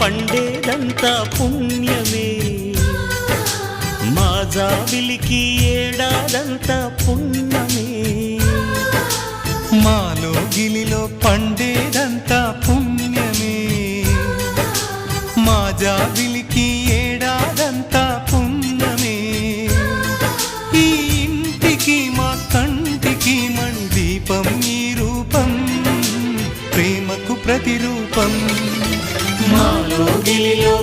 పండేదంతా పుణ్యమే. మా జాబిలికి ఏడాదంతా పుణ్యమే. మాలో గిలిలో పండేదంతా పుణ్యమే. మా జాబిలికి ఏడాదంతా పుణ్యమే. ఈ ఇంటికి మా కంటికి మందీపం దీపం మీరు ప్రతిరూపం. మాలో గిలిలో